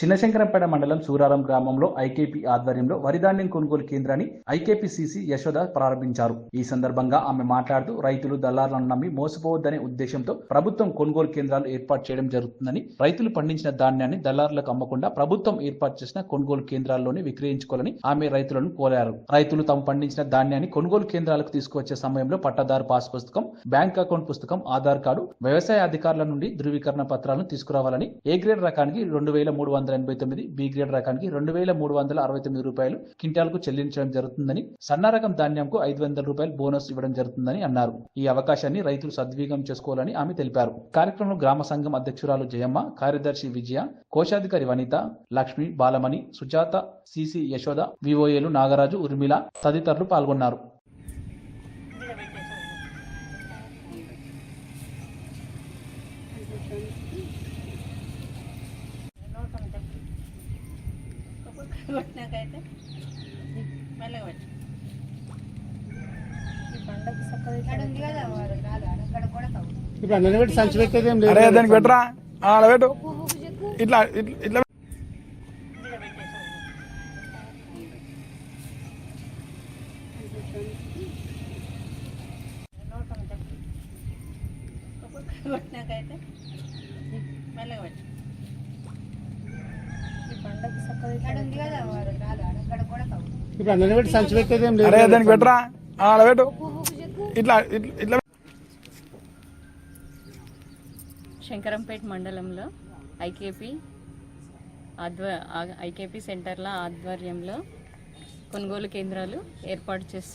చిన్నశంకరంపేట మండలం సూరారం గ్రామంలో ఐకేపీ ఆధ్వర్యంలో వరిధాన్యం కొనుగోలు కేంద్రాన్ని ఐకేపీ యశోద ప్రారంభించారు. ఈ సందర్భంగా ఆమె మాట్లాడుతూ రైతులు దళారులను నమ్మి మోసపోవద్దనే ఉద్దేశంతో ప్రభుత్వం కొనుగోలు కేంద్రాలు ఏర్పాటు చేయడం జరుగుతుందని రైతులు పండించిన ధాన్యాన్ని దళారులకు అమ్మకుండా ప్రభుత్వం ఏర్పాటు చేసిన కొనుగోలు కేంద్రాల్లోనే విక్రయించుకోవాలని ఆమె రైతులను కోరారు. రైతులు తాము పండించిన ధాన్యాన్ని కొనుగోలు కేంద్రాలకు తీసుకువచ్చే సమయంలో పట్టాదారు పాస్ పుస్తకం బ్యాంక్ అకౌంట్ పుస్తకం ఆధార్ కార్డు వ్యవసాయ అధికారుల నుండి ధృవీకరణ పత్రాలను తీసుకురావాలని ఏ గ్రేడ్ రకానికి రెండు వేల మూడు వందల ఎనభై తొమ్మిది బి గ్రేడ్ రకానికి రెండు వేల మూడు వందల అరవై తొమ్మిది రూపాయలు క్వింటాల్కు చెల్లించడం జరుగుతుందని సన్న రకం ధాన్యంకు ఐదు వందల రూపాయలు బోనస్ ఇవ్వడం జరుగుతుందని అన్నారు ఈ అవకాశాన్ని రైతులు సద్వినియోగం చేసుకోవాలని ఆమె తెలిపారు కార్యక్రమంలో గ్రామ సంఘం అధ్యక్షురాలు జయమ్మ కార్యదర్శి విజయ కోశాధికారి వనిత లక్ష్మి బాలమణి సుజాత సిసి యశోద వివోఏలు నాగరాజు ఉర్మిళ తదితరులు పాల్గొన్నారు Thank you. అక్కడ కూడా కావు ఇప్పుడు అన్నీ పెట్టి సంచి పెట్టేది ఏం లేదు దానికి పెట్టరా? ఆడ పెట్టు. ఇట్లా ఇట్లా- కొట్టినాకైతే మెల్లగా పెట్టు ఇప్పుడు అన్నీ పెట్టి సంచి పెట్టేది ఏం లేదు. అరే దానికి పెట్టరా? ఆడ పెట్టు. ఇట్లా ఇట్లా- ఇట్లా. శంకరంపేట మండలంలో ఐకేపీ ఆధ్వ ఐకేపీ సెంటర్ల ఆధ్వర్యంలో కొనుగోలు కేంద్రాలు ఏర్పాటు చేస్తున్నారు